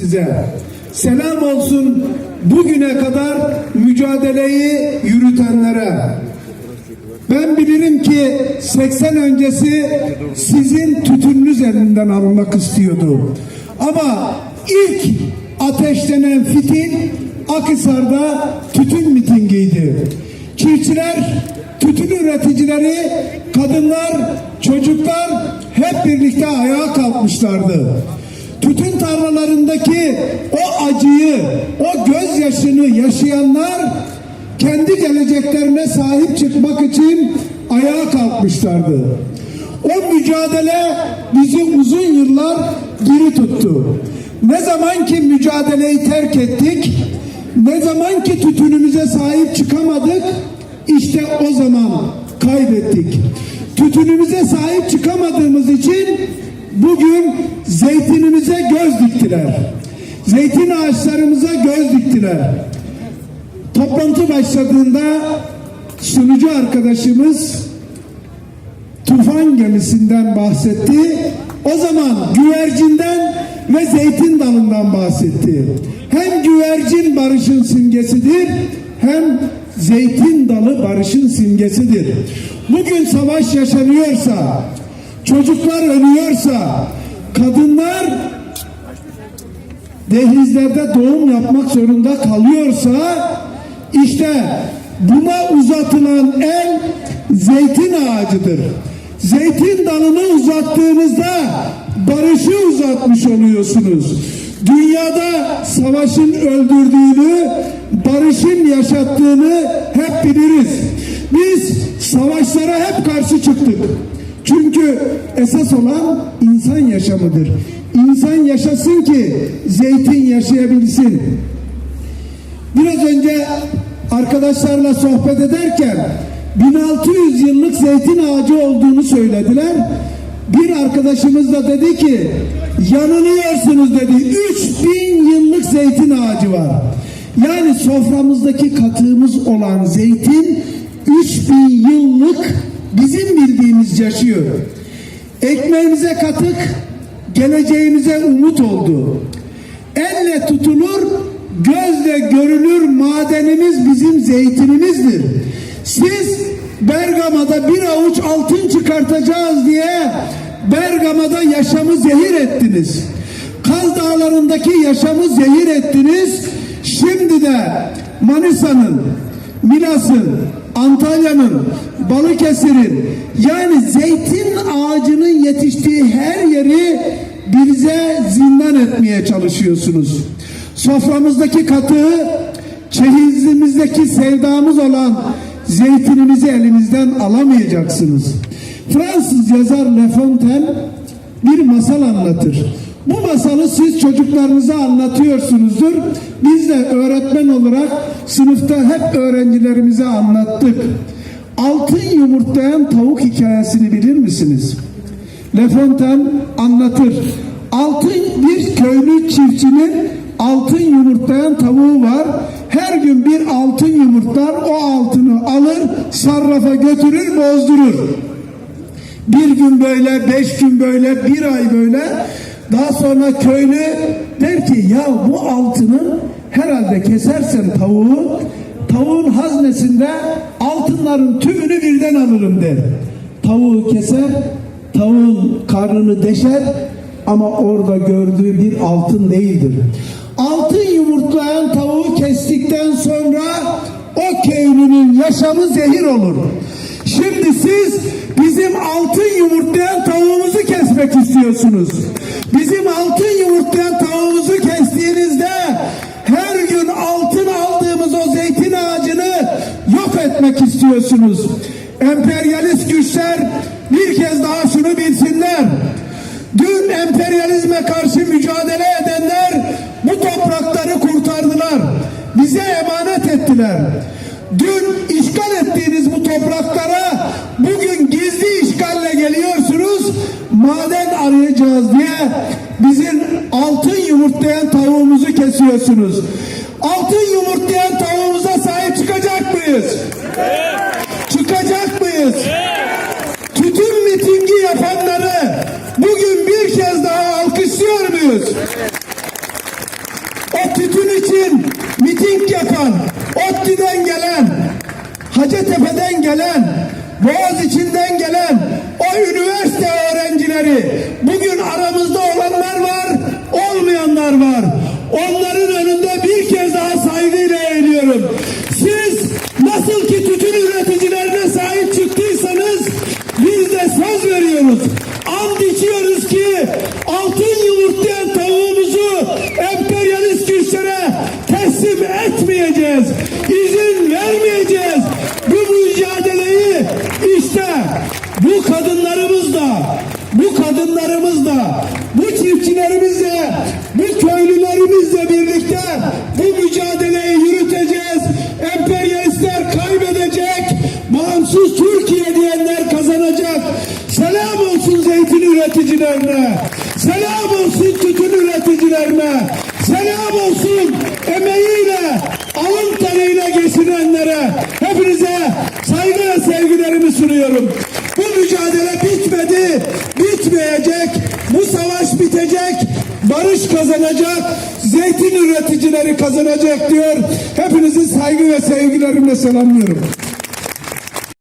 size. Selam olsun bugüne kadar mücadeleyi yürütenlere. Ben bilirim ki 80 öncesi sizin tütününüz elinden alınmak istiyordu. Ama ilk ateşlenen fitil Akhisar'da tütün mitingiydi. Çiftçiler, tütün üreticileri, kadınlar, çocuklar hep birlikte ayağa kalkmışlardı tütün tarlalarındaki o acıyı, o gözyaşını yaşayanlar kendi geleceklerine sahip çıkmak için ayağa kalkmışlardı. O mücadele bizi uzun yıllar diri tuttu. Ne zaman ki mücadeleyi terk ettik, ne zaman ki tütünümüze sahip çıkamadık, işte o zaman kaybettik. Tütünümüze sahip çıkamadığımız için bugün zeytinimize göz diktiler. Zeytin ağaçlarımıza göz diktiler. Toplantı başladığında sunucu arkadaşımız tufan gemisinden bahsetti. O zaman güvercinden ve zeytin dalından bahsetti. Hem güvercin barışın simgesidir hem zeytin dalı barışın simgesidir. Bugün savaş yaşanıyorsa, çocuklar ölüyorsa, kadınlar dehlizlerde doğum yapmak zorunda kalıyorsa işte buna uzatılan el zeytin ağacıdır. Zeytin dalını uzattığınızda barışı uzatmış oluyorsunuz. Dünyada savaşın öldürdüğünü, barışın yaşattığını hep biliriz. Biz savaşlara hep karşı çıktık. Çünkü esas olan insan yaşamıdır. İnsan yaşasın ki zeytin yaşayabilsin. Biraz önce arkadaşlarla sohbet ederken 1600 yıllık zeytin ağacı olduğunu söylediler. Bir arkadaşımız da dedi ki yanılıyorsunuz dedi. 3000 yıllık zeytin ağacı var. Yani soframızdaki katığımız olan zeytin 3000 yıllık yaşıyor. Ekmeğimize katık, geleceğimize umut oldu. Elle tutulur, gözle görülür madenimiz bizim zeytinimizdir. Siz Bergama'da bir avuç altın çıkartacağız diye Bergama'da yaşamı zehir ettiniz. Kaz Dağları'ndaki yaşamı zehir ettiniz. Şimdi de Manisa'nın, Milas'ın, Antalya'nın, Balıkesir'in yani zeytin ağacının yetiştiği her yeri bize zindan etmeye çalışıyorsunuz. Soframızdaki katığı, çeyizimizdeki sevdamız olan zeytinimizi elimizden alamayacaksınız. Fransız yazar Le Fontaine bir masal anlatır. Bu masalı siz çocuklarınıza anlatıyorsunuzdur. Biz de öğretmen olarak sınıfta hep öğrencilerimize anlattık. Altın yumurtlayan tavuk hikayesini bilir misiniz? Le Fontaine anlatır. Altın bir köylü çiftçinin altın yumurtlayan tavuğu var. Her gün bir altın yumurtlar o altını alır sarrafa götürür bozdurur. Bir gün böyle, beş gün böyle, bir ay böyle. Daha sonra köylü der ki ya bu altını herhalde kesersen tavuğu tavuğun haznesinde altınların tümünü birden alırım der. Tavuğu keser, tavuğun karnını deşer ama orada gördüğü bir altın değildir. Altın yumurtlayan tavuğu kestikten sonra o köylünün yaşamı zehir olur. Şimdi siz bizim altın yumurtlayan tavuğumuzu kesmek istiyorsunuz. Bizim Emperyalist güçler bir kez daha şunu bilsinler. Dün emperyalizme karşı mücadele edenler bu toprakları kurtardılar. Bize emanet ettiler. Dün işgal ettiğiniz bu topraklara bugün gizli işgalle geliyorsunuz. Maden arayacağız diye bizim altın yumurtlayan tavuğumuzu kesiyorsunuz. Altın yumurtlayan tavuğumuza sahip çıkacak mıyız? Çıkacak mıyız? Tütün mitingi yapanları bugün bir kez daha alkışlıyor muyuz? bugün miting yapan, ODTÜ'den gelen, Hacettepe'den gelen, Boğaziçi'nden gelen o üniversite öğrencileri bugün söz veriyoruz. And içiyoruz ki altın yumurtlayan tavuğumuzu emperyalist güçlere teslim etmeyeceğiz. İzin vermeyeceğiz. Bu mücadeleyi işte bu kadınlarımız da bu kadınlarımız da bu çiftçilerimizle bu köylülerimizle birlikte üreticilerine. Selam olsun tütün üreticilerine. Selam olsun emeğiyle, alın teriyle geçinenlere. Hepinize saygı ve sevgilerimi sunuyorum. Bu mücadele bitmedi, bitmeyecek. Bu savaş bitecek, barış kazanacak, zeytin üreticileri kazanacak diyor. Hepinizi saygı ve sevgilerimle selamlıyorum.